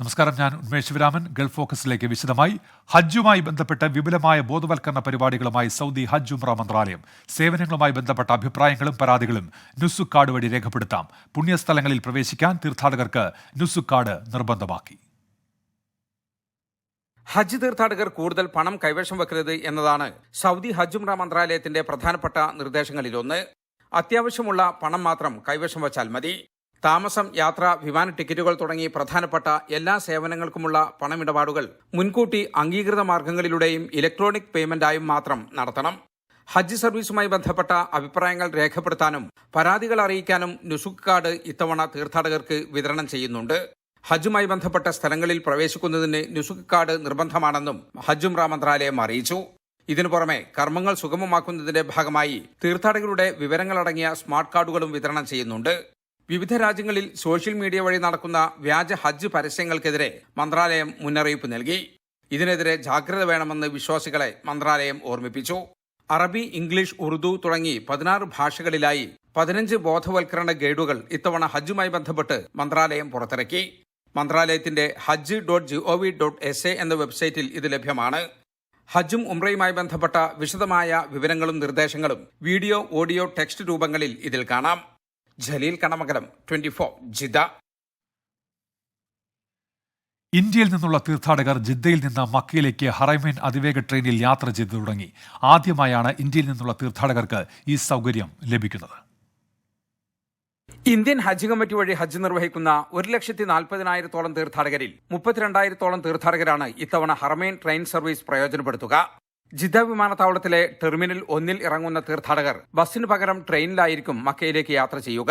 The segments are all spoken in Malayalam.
നമസ്കാരം ഞാൻ ഉന്മേഷ് ശിവരാമൻ ഗൾഫ് ഫോക്കസിലേക്ക് വിശദമായി. ഹജ്ജുമായി ബന്ധപ്പെട്ട വിപുലമായ ബോധവൽക്കരണ പരിപാടികളുമായി സൗദി ഹജ്ജ് ഉംറ മന്ത്രാലയം. സേവനങ്ങളുമായി ബന്ധപ്പെട്ട അഭിപ്രായങ്ങളും പരാതികളും നുസുക് കാർഡ് വഴി രേഖപ്പെടുത്താം. പുണ്യസ്ഥലങ്ങളിൽ പ്രവേശിക്കാൻ തീർത്ഥാടകർക്ക് നുസുക് കാർഡ് നിർബന്ധമാക്കി. ഹജ്ജ് തീർത്ഥാടകർ കൂടുതൽ പണം കൈവശം വെക്കരുത് എന്നതാണ് സൗദി ഹജ്ജ് ഉംറ മന്ത്രാലയത്തിന്റെ പ്രധാനപ്പെട്ട നിർദ്ദേശങ്ങളിലൊന്ന്. അത്യാവശ്യമുള്ള പണം മാത്രം കൈവശം വച്ചാൽ മതി. താമസം യാത്ര വിമാന ടിക്കറ്റുകൾ തുടങ്ങി പ്രധാനപ്പെട്ട എല്ലാ സേവനങ്ങൾക്കുമുള്ള പണമിടപാടുകൾ മുൻകൂട്ടി അംഗീകൃത മാർഗങ്ങളിലൂടെയും ഇലക്ട്രോണിക് പേയ്മെന്റായും മാത്രം നടത്തണം. ഹജ്ജ് സർവീസുമായി ബന്ധപ്പെട്ട അഭിപ്രായങ്ങൾ രേഖപ്പെടുത്താനും പരാതികൾ അറിയിക്കാനും നുസുക് കാർഡ് ഇത്തവണ തീർത്ഥാടകർക്ക് വിതരണം ചെയ്യുന്നുണ്ട്. ഹജ്ജുമായി ബന്ധപ്പെട്ട സ്ഥലങ്ങളിൽ പ്രവേശിക്കുന്നതിന് നുസുക് കാർഡ് നിർബന്ധമാണെന്നും ഹജ്ജുംറ മന്ത്രാലയം അറിയിച്ചു. ഇതിനു പുറമെ കർമ്മങ്ങൾ സുഗമമാക്കുന്നതിന്റെ ഭാഗമായി തീർത്ഥാടകരുടെ വിവരങ്ങളടങ്ങിയ സ്മാർട്ട് കാർഡുകളും വിതരണം ചെയ്യുന്നുണ്ട്. വിവിധ രാജ്യങ്ങളിൽ സോഷ്യൽ മീഡിയ വഴി നടക്കുന്ന വ്യാജ ഹജ്ജ് പരസ്യങ്ങൾക്കെതിരെ മന്ത്രാലയം മുന്നറിയിപ്പ് നൽകി. ഇതിനെതിരെ ജാഗ്രത വേണമെന്ന് വിശ്വാസികളെ മന്ത്രാലയം ഓർമ്മിപ്പിച്ചു. അറബി ഇംഗ്ലീഷ് ഉറുദു തുടങ്ങി പതിനാറ് ഭാഷകളിലായി പതിനഞ്ച് ബോധവൽക്കരണ ഗൈഡുകൾ ഇത്തവണ ഹജ്ജുമായി ബന്ധപ്പെട്ട് മന്ത്രാലയം പുറത്തിറക്കി. മന്ത്രാലയത്തിന്റെ ഹജ്ജ് dot G O V dot S A എന്ന വെബ്സൈറ്റിൽ ഇത് ലഭ്യമാണ്. ഹജ്ജും ഉംറയുമായി ബന്ധപ്പെട്ട വിശദമായ വിവരങ്ങളും നിർദ്ദേശങ്ങളും വീഡിയോ ഓഡിയോ ടെക്സ്റ്റ് രൂപങ്ങളിൽ ഇതിൽ കാണാം. Jaleel Kanamakalam twenty four Jeddah. ഇന്ത്യയിൽ നിന്നുള്ള തീർത്ഥാടകർ ജിദ്ദയിൽ നിന്ന് മക്കയിലേക്ക് ഹറൈമൈൻ അതിവേഗ ട്രെയിനിൽ യാത്ര ചെയ്തു തുടങ്ങി. ആദ്യമായാണ് ഇന്ത്യയിൽ നിന്നുള്ള തീർത്ഥാടകർക്ക് ഈ സൗകര്യം ലഭിക്കുന്നത്. ഇന്ത്യൻ ഹജ്ജ് കമ്മിറ്റി വഴി ഹജ്ജ് നിർവഹിക്കുന്ന ഒരു ലക്ഷത്തി നാൽപ്പതിനായിരത്തോളം തീർത്ഥാടകരിൽ മുപ്പത്തിരണ്ടായിരത്തോളം തീർത്ഥാടകരാണ് ഇത്തവണ ഹറമൈൻ ട്രെയിൻ സർവീസ് പ്രയോജനപ്പെടുത്തുക. ജിദ്ദ വിമാനത്താവളത്തിലെ ടെർമിനൽ ഒന്നിൽ ഇറങ്ങുന്ന തീർത്ഥാടകർ ബസ്സിനു പകരം ട്രെയിനിലായിരിക്കും മക്കയിലേക്ക് യാത്ര ചെയ്യുക.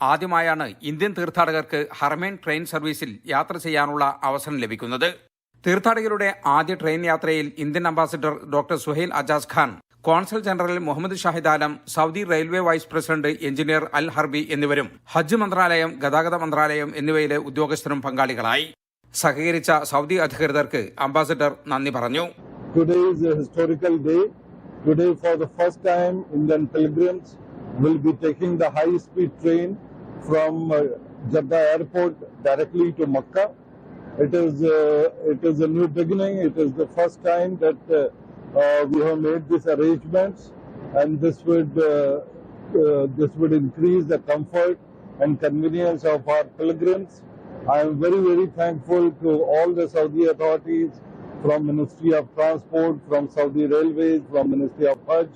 ആദ്യമായാണ് ഇന്ത്യൻ തീർത്ഥാടകർക്ക് ഹർമേൻ ട്രെയിൻ സർവീസിൽ യാത്ര ചെയ്യാനുള്ള അവസരം ലഭിക്കുന്നത്. തീർത്ഥാടകരുടെ ആദ്യ ട്രെയിൻ യാത്രയിൽ Indian ambassador doctor Suhail Ajaz Khan consul general Mohammed Shahid Alam Saudi railway vice president engineer Al Harbi എന്നിവരും ഹജ്ജ് മന്ത്രാലയം ഗതാഗത മന്ത്രാലയം എന്നിവയിലെ ഉദ്യോഗസ്ഥരും പങ്കാളികളായി. സഹകരിച്ച സൗദി അധികൃതർക്ക് അംബാസിഡർ നന്ദി പറഞ്ഞു. Today is a historical day. Today, for the first time, Indian pilgrims will be taking the high-speed train from uh, Jeddah Airport directly to Makkah. It is uh, it is a new beginning. It is the first time that uh, uh, we have made these arrangements, and this would uh, uh, this would increase the comfort and convenience of our pilgrims. I am very very thankful to all the Saudi authorities from Ministry of Transport, from Saudi Railways, from Ministry of Hajj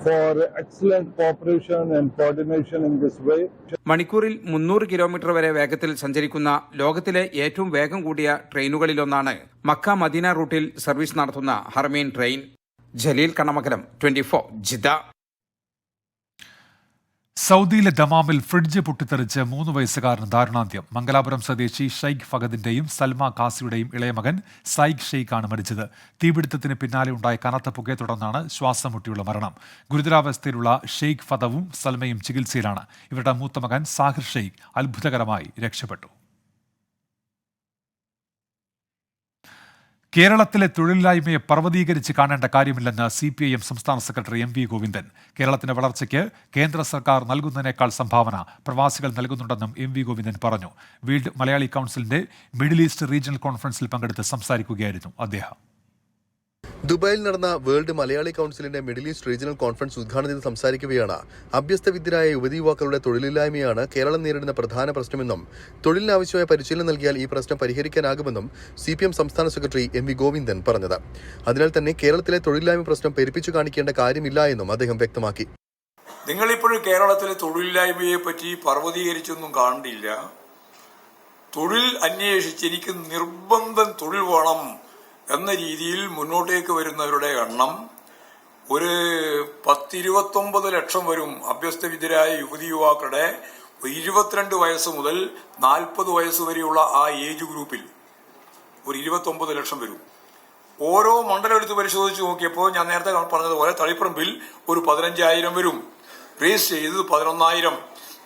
for excellent cooperation and coordination in this way. മണിക്കൂറിൽ മുന്നൂറ് കിലോമീറ്റർ വരെ വേഗത്തിൽ സഞ്ചരിക്കുന്ന ലോകത്തിലെ ഏറ്റവും വേഗം കൂടിയ ട്രെയിനുകളിലൊന്നാണ് മക്ക മദീന റൂട്ടിൽ സർവീസ് നടത്തുന്ന Haramain train Jaleel Kanamakalam twenty four Jeddah സൗദിയിലെ ദമാമിൽ ഫ്രിഡ്ജ് പൊട്ടിത്തെറിച്ച് മൂന്ന് വയസ്സുകാരന് ദാരുണാന്ത്യം. മംഗലാപുരം സ്വദേശി ഷെയ്ഖ് ഫഗദിന്റെയും സൽമ കാസിയുടെയും ഇളയമകൻ സൈഖ് ഷെയ്ഖാണ് മരിച്ചത്. തീപിടുത്തത്തിന് പിന്നാലെ ഉണ്ടായ കനത്ത പുകയെ തുടർന്നാണ് ശ്വാസം മുട്ടിയുള്ള മരണം. ഗുരുതരാവസ്ഥയിലുള്ള ഷെയ്ഖ് ഫതവും സൽമയും ചികിത്സയിലാണ്. ഇവരുടെ മൂത്ത മകൻ സാഹിർ ഷെയ്ഖ് അത്ഭുതകരമായി രക്ഷപ്പെട്ടു. കേരളത്തിലെ തൊഴിലില്ലായ്മയെ പർവതീകരിച്ച് കാണേണ്ട കാര്യമില്ലെന്ന് സി പി ഐ എം സംസ്ഥാന സെക്രട്ടറി എം വി ഗോവിന്ദൻ. കേരളത്തിന്റെ വളർച്ചയ്ക്ക് കേന്ദ്ര സർക്കാർ നൽകുന്നതിനേക്കാൾ സംഭാവന പ്രവാസികൾ നൽകുന്നുണ്ടെന്നും എം വി ഗോവിന്ദൻ പറഞ്ഞു. വീൾഡ് മലയാളി കൗൺസിലിന്റെ മിഡിൽ ഈസ്റ്റ് റീജിയണൽ കോൺഫറൻസിൽ പങ്കെടുത്ത് സംസാരിക്കുകയായിരുന്നു അദ്ദേഹം. ദുബായിൽ നടന്ന വേൾഡ് മലയാളി കൌൺസിലിന്റെ മിഡിൽ ഈസ്റ്റ് റീജിയണൽ കോൺഫറൻസ് ഉദ്ഘാടനം ചെയ്ത് സംസാരിക്കുകയാണ്. അഭ്യസ്തവിദ്യരായ യുവതി യുവാക്കളുടെ തൊഴിലില്ലായ്മയാണ് കേരളം നേരിടുന്ന പ്രധാന പ്രശ്നമെന്നും തൊഴിലിനാവശ്യമായ പരിശീലനം നൽകിയാൽ ഈ പ്രശ്നം പരിഹരിക്കാനാകുമെന്നും സി പി എം സംസ്ഥാന സെക്രട്ടറി എം വി ഗോവിന്ദൻ പറഞ്ഞത്. അതിനാൽ തന്നെ കേരളത്തിലെ തൊഴിലില്ലായ്മ പ്രശ്നം പെരുപ്പിച്ചു കാണിക്കേണ്ട കാര്യമില്ല എന്നും അദ്ദേഹം വ്യക്തമാക്കി. നിങ്ങളിപ്പോഴും കേരളത്തിലെ തൊഴിലില്ലായ്മയെ പറ്റി പർവതീകരിച്ചൊന്നും കാണുന്നില്ല. തൊഴിൽ അന്വേഷിച്ച് എനിക്ക് നിർബന്ധം തൊഴിൽ വേണം എന്ന രീതിയിൽ മുന്നോട്ടേക്ക് വരുന്നവരുടെ എണ്ണം ഒരു പത്തിരുപത്തൊമ്പത് ലക്ഷം വരും. അഭ്യസ്തവിദ്യരായ യുവതി യുവാക്കളുടെ ഇരുപത്തിരണ്ട് വയസ്സ് മുതൽ നാൽപ്പത് വയസ്സ് വരെയുള്ള ആ ഏജ് ഗ്രൂപ്പിൽ ഒരു ഇരുപത്തൊമ്പത് ലക്ഷം വരും. ഓരോ മണ്ഡലം എടുത്ത് പരിശോധിച്ച് നോക്കിയപ്പോൾ ഞാൻ നേരത്തെ പറഞ്ഞതുപോലെ തളിപ്പറമ്പിൽ ഒരു പതിനഞ്ചായിരം വരും. രജിസ്റ്റർ ചെയ്തത് പതിനൊന്നായിരം.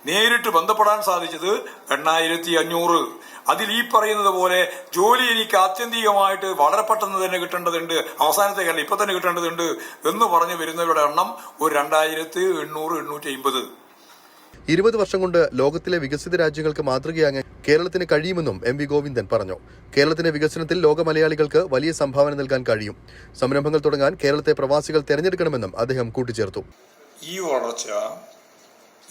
നേരിട്ട് ബന്ധപ്പെടാൻ സാധിച്ചത് എണ്ണായിരത്തി അഞ്ഞൂറ്. അതിൽ ഈ പറയുന്നത് പോലെ ജോലി എനിക്ക് ആത്യന്തികമായിട്ട് വളരെ പെട്ടെന്ന് തന്നെ കിട്ടേണ്ടതുണ്ട് അവസാനത്തേക്കല്ല ഇപ്പൊ തന്നെ കിട്ടേണ്ടതുണ്ട് എന്ന് പറഞ്ഞു വരുന്നവരുടെ എണ്ണം ഒരു രണ്ടായിരത്തി എണ്ണൂറ് എണ്ണൂറ്റി അമ്പത് ഇരുപത് വർഷം കൊണ്ട് ലോകത്തിലെ വികസിത രാജ്യങ്ങൾക്ക് മാതൃകയാകാൻ കേരളത്തിന് കഴിയുമെന്നും എം വി ഗോവിന്ദൻ പറഞ്ഞു. കേരളത്തിന്റെ വികസനത്തിൽ ലോക മലയാളികൾക്ക് വലിയ സംഭാവന നൽകാൻ കഴിയും. സംരംഭങ്ങൾ തുടങ്ങാൻ കേരളത്തെ പ്രവാസികൾ തെരഞ്ഞെടുക്കണമെന്നും അദ്ദേഹം കൂട്ടിച്ചേർത്തു. ഈ വളർച്ച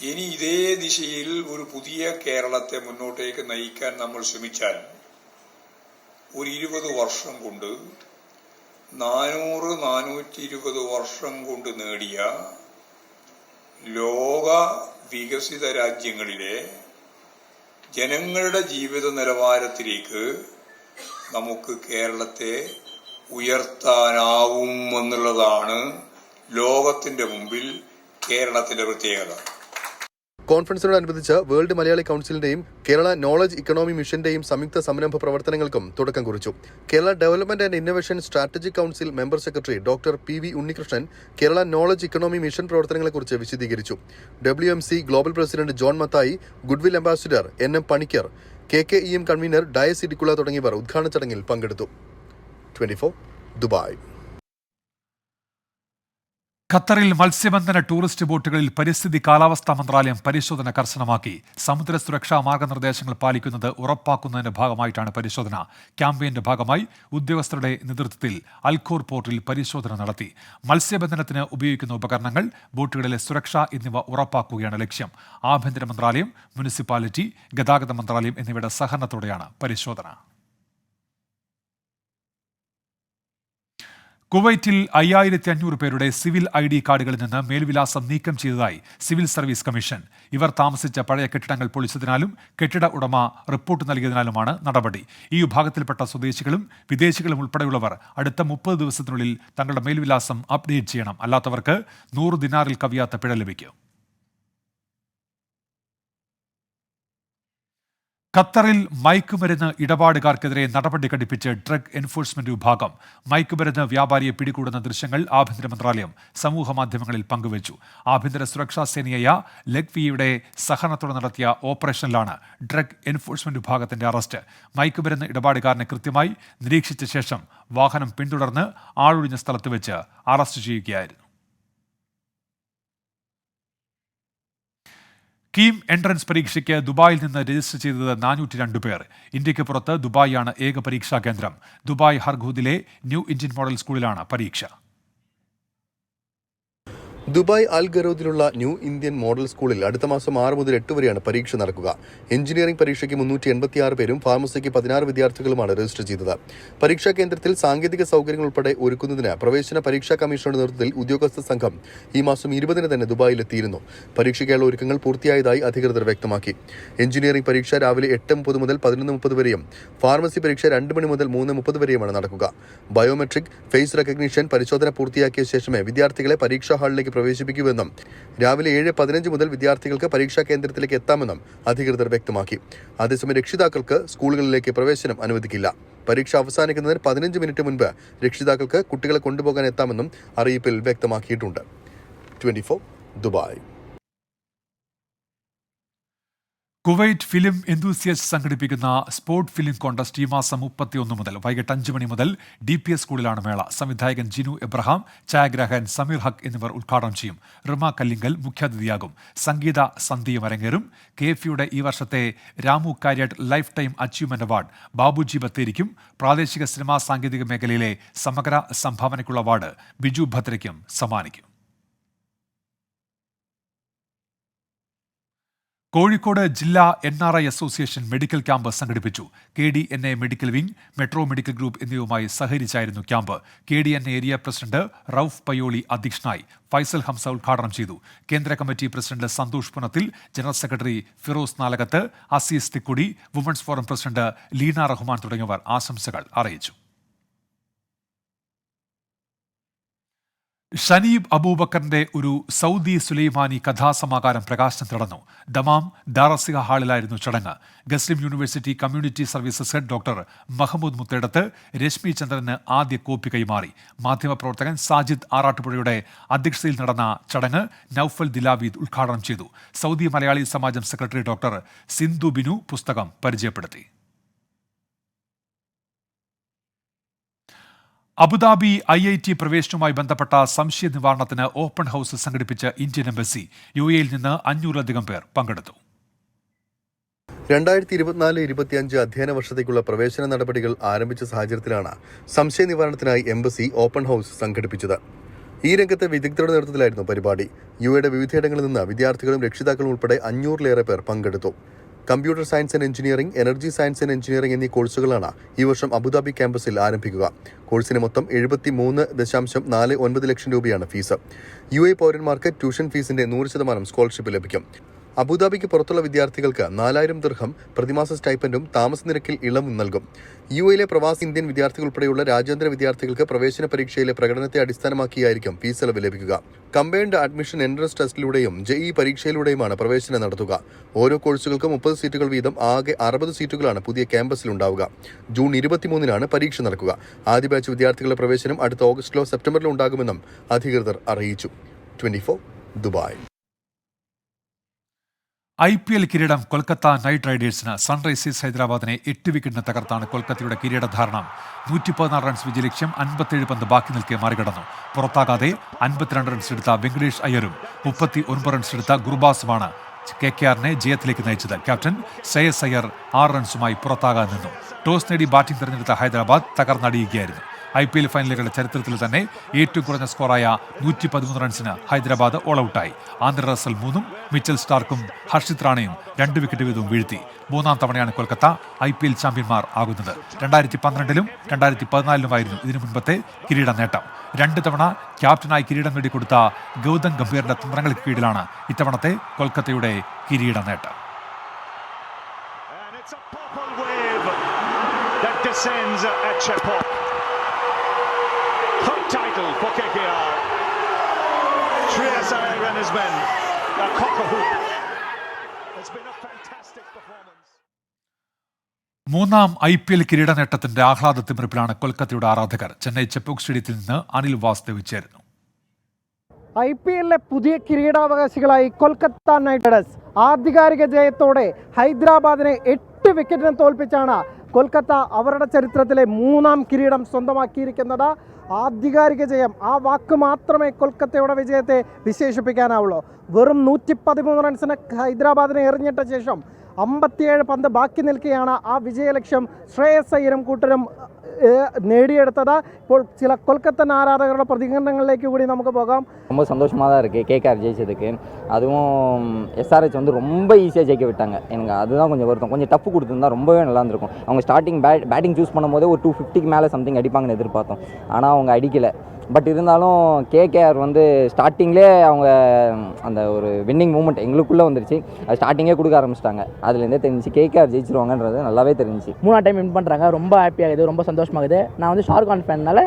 ഇനി ഇതേ ദിശയിൽ ഒരു പുതിയ കേരളത്തെ മുന്നോട്ടേക്ക് നയിക്കാൻ നമ്മൾ ശ്രമിച്ചാൽ ഒരു ഇരുപത് വർഷം കൊണ്ട് നാനൂറ് നാനൂറ്റി ഇരുപത് വർഷം കൊണ്ട് നേടിയ ലോക വികസിത രാജ്യങ്ങളിലെ ജനങ്ങളുടെ ജീവിത നിലവാരത്തിലേക്ക് നമുക്ക് കേരളത്തെ ഉയർത്താനാവും എന്നുള്ളതാണ് ലോകത്തിന്റെ മുമ്പിൽ കേരളത്തിന്റെ പ്രത്യേകത. കോൺഫറൻസിനോടനുബന്ധിച്ച് വേൾഡ് മലയാളി കൗൺസിലിന്റെയും കേരള നോളജ് ഇക്കണോമി മിഷന്റെയും സംയുക്ത സംരംഭ പ്രവർത്തനങ്ങൾക്കും തുടക്കം കുറിച്ചു. Kerala development and innovation strategic council member secretary doctor P V Unnikrishnan Kerala knowledge economy mission പ്രവർത്തനങ്ങളെക്കുറിച്ച് വിശദീകരിച്ചു. W M C global president John Mathai goodwill ambassador N M Panicker K K E M convener Dias Idicula തുടങ്ങിയവർ ഉദ്ഘാടന ചടങ്ങിൽ പങ്കെടുത്തു. Twenty Dubai. ഖത്തറിൽ മത്സ്യബന്ധന ടൂറിസ്റ്റ് ബോട്ടുകളിൽ പരിസ്ഥിതി കാലാവസ്ഥാ മന്ത്രാലയം പരിശോധന കർശനമാക്കി. സമുദ്ര സുരക്ഷാ മാർഗനിർദ്ദേശങ്ങൾ പാലിക്കുന്നത് ഉറപ്പാക്കുന്നതിന്റെ ഭാഗമായിട്ടാണ് പരിശോധന. ക്യാമ്പയിന്റെ ഭാഗമായി ഉദ്യോഗസ്ഥരുടെ നേതൃത്വത്തിൽ അൽഖോർ പോർട്ടിൽ പരിശോധന നടത്തി. മത്സ്യബന്ധനത്തിന് ഉപയോഗിക്കുന്ന ഉപകരണങ്ങൾ ബോട്ടുകളിലെ സുരക്ഷ എന്നിവ ഉറപ്പാക്കുകയാണ് ലക്ഷ്യം. ആഭ്യന്തര മന്ത്രാലയം മുനിസിപ്പാലിറ്റി ഗതാഗത മന്ത്രാലയം എന്നിവയുടെ സഹകരണത്തോടെയാണ് പരിശോധന. കുവൈറ്റിൽ അയ്യായിരത്തി അഞ്ഞൂറ് പേരുടെ സിവിൽ ഐ ഡി കാർഡുകളിൽ നിന്ന് മേൽവിലാസം നീക്കം ചെയ്തതായി സിവിൽ സർവീസ് കമ്മീഷൻ. ഇവർ താമസിച്ച പഴയ കെട്ടിടങ്ങൾ പൊളിച്ചതിനാലും കെട്ടിട ഉടമ റിപ്പോർട്ട് നൽകിയതിനാലുമാണ് നടപടി. ഈ വിഭാഗത്തിൽപ്പെട്ട സ്വദേശികളും വിദേശികളും ഉൾപ്പെടെയുള്ളവർ അടുത്ത മുപ്പത് ദിവസത്തിനുള്ളിൽ തങ്ങളുടെ മേൽവിലാസം അപ്ഡേറ്റ് ചെയ്യണം. അല്ലാത്തവർക്ക് നൂറ് ദിനാറിൽ കവിയാത്ത പിഴ ലഭിക്കും. ഖത്തറിൽ മയക്കുമരുന്ന് ഇടപാടുകാർക്കെതിരെ നടപടി ഘടിപ്പിച്ച് ഡ്രഗ് എൻഫോഴ്സ്മെന്റ് വിഭാഗം മയക്കുമരുന്ന് വ്യാപാരിയെ പിടികൂടുന്ന ദൃശ്യങ്ങൾ ആഭ്യന്തര മന്ത്രാലയം സമൂഹ മാധ്യമങ്ങളിൽ പങ്കുവച്ചു. ആഭ്യന്തര സുരക്ഷാ സേനയായ ലഗ്വിയുടെ സഹനത്തോടെ നടത്തിയ ഓപ്പറേഷനിലാണ് ഡ്രഗ് എൻഫോഴ്സ്മെന്റ് വിഭാഗത്തിന്റെ അറസ്റ്റ്. മയക്കുമരുന്ന് ഇടപാടുകാരനെ കൃത്യമായി നിരീക്ഷിച്ച ശേഷം വാഹനം പിന്തുടർന്ന് ആളൊഴിഞ്ഞ സ്ഥലത്ത് വെച്ച് അറസ്റ്റ് ചെയ്യുകയായിരുന്നു. കീം എൻട്രൻസ് പരീക്ഷയ്ക്ക് ദുബായിൽ നിന്ന് രജിസ്റ്റർ ചെയ്തത് നാനൂറ്റി രണ്ട് പേർ. ഇന്ത്യയ്ക്ക് പുറത്ത് ദുബായിയാണ് ഏക പരീക്ഷാ കേന്ദ്രം. ദുബായ് ഹർഗൂദിലെ ന്യൂ ഇന്ത്യൻ മോഡൽ സ്കൂളിലാണ് പരീക്ഷ. ദുബായ് അൽ ഗറോദിലുള്ള ന്യൂ ഇന്ത്യൻ മോഡൽ സ്കൂളിൽ അടുത്ത മാസം ആറ് മുതൽ എട്ട് വരെയാണ് പരീക്ഷ നടക്കുക. എഞ്ചിനീയറിംഗ് പരീക്ഷയ്ക്ക് മുന്നൂറ്റി എൺപത്തിയാറ് പേരും ഫാർമസിക്ക് പതിനാറ് വിദ്യാർത്ഥികളുമാണ് രജിസ്റ്റർ ചെയ്തത്. പരീക്ഷാ കേന്ദ്രത്തിൽ സാങ്കേതിക സൗകര്യങ്ങൾ ഉൾപ്പെടെ ഒരുക്കുന്നതിന് പ്രവേശന പരീക്ഷാ കമ്മീഷണറുടെ നേതൃത്വത്തിൽ ഉദ്യോഗസ്ഥ സംഘം ഈ മാസം ഇരുപതിന് തന്നെ ദുബായിലെത്തിയിരുന്നു. പരീക്ഷയ്ക്കുള്ള ഒരുക്കങ്ങൾ പൂർത്തിയായതായി അധികൃതർ വ്യക്തമാക്കി. എഞ്ചിനീയറിംഗ് പരീക്ഷ രാവിലെ എട്ട് മുപ്പത് മുതൽ പതിനൊന്ന് മുപ്പത് വരെയും ഫാർമസി പരീക്ഷ രണ്ട് മണി മുതൽ മൂന്ന് മുപ്പത് വരെയുമാണ് നടക്കുക. ബയോമെട്രിക് ഫേസ് റെക്കഗ്നീഷൻ പരിശോധന പൂർത്തിയാക്കിയ ശേഷമേ വിദ്യാർത്ഥികളെ പരീക്ഷാ ഹാളിലേക്ക് പ്രവേശിപ്പിക്കൂവെന്നും രാവിലെ ഏഴ് പതിനഞ്ച് മുതൽ വിദ്യാർത്ഥികൾക്ക് പരീക്ഷാ കേന്ദ്രത്തിലേക്ക് എത്താമെന്നും അധികൃതർ വ്യക്തമാക്കി. അതേസമയം രക്ഷിതാക്കൾക്ക് സ്കൂളുകളിലേക്ക് പ്രവേശനം അനുവദിക്കില്ല. പരീക്ഷ അവസാനിക്കുന്നതിന് പതിനഞ്ച് മിനിറ്റ് മുൻപ് രക്ഷിതാക്കൾക്ക് കുട്ടികളെ കൊണ്ടുപോകാൻ എത്താമെന്നും അറിയിപ്പിൽ വ്യക്തമാക്കിയിട്ടുണ്ട്. Twenty Dubai. Kuwait film enthusiast സംഘടിപ്പിക്കുന്ന സ്പോർട് ഫിലിം കോൺടസ്റ്റ് ഈ മാസം മുപ്പത്തിയൊന്ന് മുതൽ വൈകിട്ട് അഞ്ച് മണി മുതൽ ഡി പി എസ് സ്കൂളിലാണ് മേള. സംവിധായകൻ ജിനു എബ്രഹാം ഛായാഗ്രാഹകൻ സമീർ ഹക്ക് എന്നിവർ ഉദ്ഘാടനം ചെയ്യും. റിമ കല്ലിങ്കൽ മുഖ്യാതിഥിയാകും. സംഗീത സന്ധ്യയും അരങ്ങേറും. കെ എഫിയുടെ ഈ വർഷത്തെ Ramu Kariat lifetime achievement award Babuji ബത്തേരിക്കും. പ്രാദേശിക സിനിമാ സാങ്കേതിക മേഖലയിലെ സമഗ്ര സംഭാവനയ്ക്കുള്ള അവാർഡ് ബിജു ഭദ്രയ്ക്കും സമ്മാനിക്കും. കോഴിക്കോട് ജില്ലാ N R I association medical camp സംഘടിപ്പിച്ചു. K D N A medical wing metro medical group എന്നിവയുമായി സഹകരിച്ചായിരുന്നു camp. K D N A area president Rauf Payyoli അധ്യക്ഷനായി ഫൈസൽ ഹംസ ഉദ്ഘാടനം ചെയ്തു. കേന്ദ്ര committee president Santhosh Punathil general secretary Firoz Nalakath Azeez Thikkodi women's forum president Leena Rahman തുടങ്ങിയവർ ആശംസകൾ അറിയിച്ചു. ഷനീബ് അബൂബക്കറിന്റെ ഒരു സൗദി സുലൈമാനി കഥാസമാകാരം പ്രകാശനം തുടർന്നു ദമാം ദാറസിക ഹാളിലായിരുന്നു ചടങ്ങ്. ഗസ്ലിം university community services head doctor Mahmood Muthedath Reshmi ചന്ദ്രന് ആദ്യ കോപ്പി കൈമാറി. മാധ്യമപ്രവർത്തകൻ സാജിദ് ആറാട്ടുപുഴയുടെ അധ്യക്ഷതയിൽ നടന്ന ചടങ്ങ് നൌഫൽ ദിലാവീദ് ഉദ്ഘാടനം ചെയ്തു. Saudi Malayali Samajam secretary doctor Sindhu Binu പുസ്തകം പരിചയപ്പെടുത്തി. Abu Dhabi I I T പ്രവേശനവുമായി ബന്ധപ്പെട്ട സംശയ നിവാരണത്തിന് ഓപ്പൺ ഹൌസ് സംഘടിപ്പിച്ച ഇന്ത്യൻ എംബസി യു എയിൽ നിന്ന് അഞ്ഞൂറിലധികം പേർ പങ്കെടുത്തു. രണ്ടായിരത്തി ഇരുപത്തിനാല് ഇരുപത്തിയഞ്ച് അധ്യയന വർഷത്തേക്കുള്ള പ്രവേശന നടപടികൾ ആരംഭിച്ച സാഹചര്യത്തിലാണ് സംശയ നിവാരണത്തിനായി എംബസി ഓപ്പൺ ഹൌസ് സംഘടിപ്പിച്ചത്. ഈ രംഗത്തെ വിദഗ്ധരുടെ നേതൃത്വത്തിലായിരുന്നു പരിപാടി. യു എയുടെ വിവിധയിടങ്ങളിൽ നിന്ന് വിദ്യാർത്ഥികളും രക്ഷിതാക്കളും ഉൾപ്പെടെ അഞ്ഞൂറിലേറെ പേർ പങ്കെടുത്തു. Computer science and engineering energy science and engineering എന്നീ കോഴ്സുകളാണ് ഈ വർഷം അബുദാബി ക്യാമ്പസിൽ ആരംഭിക്കുക. കോഴ്സിന് മൊത്തം എഴുപത്തി മൂന്ന് ദശാംശം നാല് ഒൻപത് ലക്ഷം രൂപയാണ് ഫീസ്. യു എ പൗരന്മാർക്ക് ട്യൂഷൻ ഫീസിന്റെ നൂറ് ശതമാനം സ്കോളർഷിപ്പ് ലഭിക്കും. അബുദാബിക്ക് പുറത്തുള്ള വിദ്യാർത്ഥികൾക്ക് നാലായിരം ദീർഘം പ്രതിമാസ സ്റ്റൈപ്പൻഡും താമസ നിരക്കിൽ ഇളവും നൽകും. യു എയിലെ പ്രവാസി ഇന്ത്യൻ വിദ്യാർത്ഥികൾ ഉൾപ്പെടെയുള്ള രാജ്യാന്തര വിദ്യാർത്ഥികൾക്ക് പ്രവേശന പരീക്ഷയിലെ പ്രകടനത്തെ അടിസ്ഥാനമാക്കിയായിരിക്കും ഫീസ് ഇളവ് ലഭിക്കുക. കമ്പൈൻഡ് അഡ്മിഷൻ എൻട്രൻസ് ടെസ്റ്റിലൂടെയും ജെഇ പരീക്ഷയിലൂടെയുമാണ് പ്രവേശനം നടത്തുക. ഓരോ കോഴ്സുകൾക്കും മുപ്പത് സീറ്റുകൾ വീതം ആകെ അറുപത് സീറ്റുകളാണ് പുതിയ ക്യാമ്പസിൽ ഉണ്ടാവുക ജൂൺ ഇരുപത്തിമൂന്നിനാണ് പരീക്ഷ നടക്കുക. ആദ്യ ബാച്ച് വിദ്യാർത്ഥികളുടെ പ്രവേശനം അടുത്ത ഓഗസ്റ്റിലോ സെപ്റ്റംബറിലോ ഉണ്ടാകുമെന്നും അധികൃതർ അറിയിച്ചു. Twenty Dubai. I P L കിരീടം കൊൽക്കത്ത നൈറ്റ് റൈഡേഴ്സിന് സൺറൈസേഴ്സ് ഹൈദരാബാദിനെ എട്ട് വിക്കറ്റിന് തകർത്താണ് കൊൽക്കത്തയുടെ കിരീടധാരണം. നൂറ്റി പതിനാറ് റൺസ് വിജയ ലക്ഷ്യം അൻപത്തേഴ് പന്ത് ബാക്കി നിൽക്കെ മറികടന്നു. പുറത്താകാതെ അൻപത്തിരണ്ട് റൺസ് എടുത്ത വെങ്കടേഷ് അയ്യരും മുപ്പത്തി ഒൻപത് റൺസ് എടുത്ത ഗുർബാസുമാണ് കെ കെ ആറിനെ ജയത്തിലേക്ക് നയിച്ചത്. ക്യാപ്റ്റൻ സയസ് അയ്യർ ആറ് റൺസുമായി പുറത്താകാൻ നിന്നു. ടോസ് നേടി ബാറ്റിംഗ് തെരഞ്ഞെടുത്ത ഹൈദരാബാദ് തകർന്നടിയുകയായിരുന്നു. ഐ പി എൽ ഫൈനലുകളുടെ ചരിത്രത്തിൽ തന്നെ ഏറ്റവും കുറഞ്ഞ സ്കോറായ നൂറ്റി പതിമൂന്ന് റൺസിന് ഹൈദരാബാദ് ഓൾ ഔട്ടായി ആന്ധ്ര റസൽ മൂന്നും മിച്ചൽ സ്റ്റാർക്കും ഹർഷിത് റാണയും രണ്ട് വിക്കറ്റ് വീതവും വീഴ്ത്തി. മൂന്നാം തവണയാണ് കൊൽക്കത്ത ഐ പി എൽ ചാമ്പ്യന്മാർ ആകുന്നത്. രണ്ടായിരത്തി പന്ത്രണ്ടിലും രണ്ടായിരത്തി പതിനാലിലുമായിരുന്നു ഇതിനു മുൻപത്തെ കിരീട നേട്ടം രണ്ട് തവണ ക്യാപ്റ്റനായി കിരീടം നേടിക്കൊടുത്ത ഗൗതം ഗംഭീറിന്റെ തന്ത്രങ്ങൾക്ക് കീഴിലാണ് ഇത്തവണത്തെ കൊൽക്കത്തയുടെ കിരീട നേട്ടം descends at. Title for KKR. Shreyas Iyer and his men. A cock a hoop. It's been a fantastic performance. മൂന്നാം ഐ പി എൽ കിരീട നേട്ടത്തിന്റെ ആഹ്ലാദ തിമിറപ്പിലാണ് കൊൽക്കത്തയുടെ ആരാധകർ ചെന്നൈ ചെപ്പോക് സ്റ്റേഡിയത്തിൽ നിന്ന് അനിൽ വാസ്തവ് ചേരുന്നു ഐ പി എല്ലിലെ പുതിയ കിരീടാവകാശികളായി കൊൽക്കത്ത നൈറ്റ് റൈഡേഴ്സ് ആധികാരിക ജയത്തോടെ ഹൈദരാബാദിനെ എട്ട് വിക്കറ്റിന് തോൽപ്പിച്ചാണ് കൊൽക്കത്ത അവരുടെ ചരിത്രത്തിലെ മൂന്നാം കിരീടം സ്വന്തമാക്കിയിരിക്കുന്നത് ആധികാരിക ജയം. ആ വാക്ക് മാത്രമേ കൊൽക്കത്തയുടെ വിജയത്തെ വിശേഷിപ്പിക്കാനാവുള്ളൂ. വെറും നൂറ്റി പതിമൂന്ന് റൺസിന് ഹൈദരാബാദിനെ എറിഞ്ഞിട്ട ശേഷം അമ്പത്തിയേഴ് പന്ത് ബാക്കി നിൽക്കെയാണ് ആ വിജയലക്ഷ്യം ശ്രേയസ് അയ്യരും കൂട്ടരും ഏഹ്, നേടിയെടുത്തത് ഇപ്പോൾ ചില കൊൽക്കത്തൻ ആരാധകരുടെ പ്രതികരണങ്ങളിലേക്ക് കൂടി നമുക്ക് പോകാം ரொம்ப சந்தோஷமாக தான் இருக்குது கேகேஆர் ஜெயிச்சதுக்கு அதுவும் எஸ்ஆர்ஹெச் வந்து ரொம்ப ஈஸியாக ஜெயிக்க விட்டாங்க எனக்கு அதுதான் கொஞ்சம் வருத்தம் கொஞ்சம் டஃப் கொடுத்துருந்தா ரொம்பவே நல்லா இருந்திருக்கும் அவங்க ஸ்டார்டிங் பேட் பேட்டிங் சூஸ் பண்ணும்போதே ஒரு டூ ஃபிஃப்டிக்கு மேலே சம்திங் அடிப்பாங்கன்னு எதிர்பார்த்தோம் ஆனால் அவங்க அடிக்கலை பட் இருந்தாலும் கேகேஆர் வந்து ஸ்டார்டிங்லேயே அவங்க அந்த ஒரு வின்னிங் மூமெண்ட் எங்களுக்குள்ளே வந்துருச்சு. அது ஸ்டார்டிங்கே கொடுக்க ஆரம்பிச்சிட்டாங்க. அதுலேருந்தே தெரிஞ்சு கேகேஆர் ஜெயிச்சிருவாங்கன்றது நல்லாவே தெரிஞ்சு மூணாவது டைம் வின் பண்ணுறாங்க ரொம்ப ஹாப்பியாகுது ரொம்ப சந்தோஷமாகுது. நான் வந்து ஷாருக் கான் ஃபேன்னால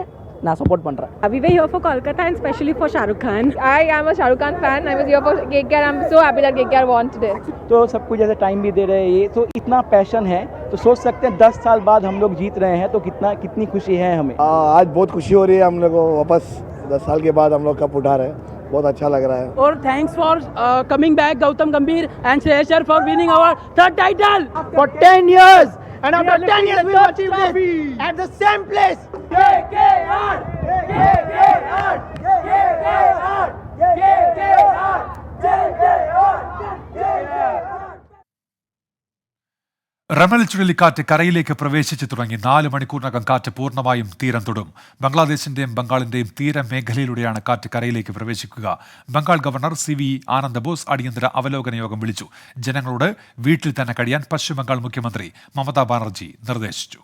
நான் சப்போர்ட் பண்ணுறேன் We were here for Kolkata and especially for Shah Rukh Khan. I am a Shah Rukh Khan fan. I was here for KKR. I'm so happy that KKR won today. तो सब कुछ जैसे टाइम भी दे रहे हैं ये तो इतना पैशन है तो सोच सकते हैं दस साल बाद हम लोग जीत रहे हैं तो कितना कितनी खुशी है हमें आज बहुत खुशी हो रही है हम लोग को वापस दस साल के बाद हम लोग कप उठा रहे हैं बहुत अच्छा लग रहा है और thanks for coming back Gautam Gambhir and Shreyas sir for winning our third title For 10 years and after 10 years we have achieved this at the same place. KKR! KKR! KKR! KKR! KKR! Remal ചുഴലിക്കാറ്റ് കരയിലേക്ക് പ്രവേശിച്ചു തുടങ്ങി. നാല് മണിക്കൂറിനകം കാറ്റ് പൂർണമായും തീരം തൊടും. ബംഗ്ലാദേശിന്റെയും ബംഗാളിന്റെയും തീരമേഖലയിലൂടെയാണ് കാറ്റ് കരയിലേക്ക് പ്രവേശിക്കുക. Bengal governor C V Ananda Bose അടിയന്തര അവലോകന യോഗം വിളിച്ചു. ജനങ്ങളോട് വീട്ടിൽ തന്നെ കഴിയാൻ പശ്ചിമബംഗാൾ മുഖ്യമന്ത്രി മമതാ ബാനർജി നിർദ്ദേശിച്ചു.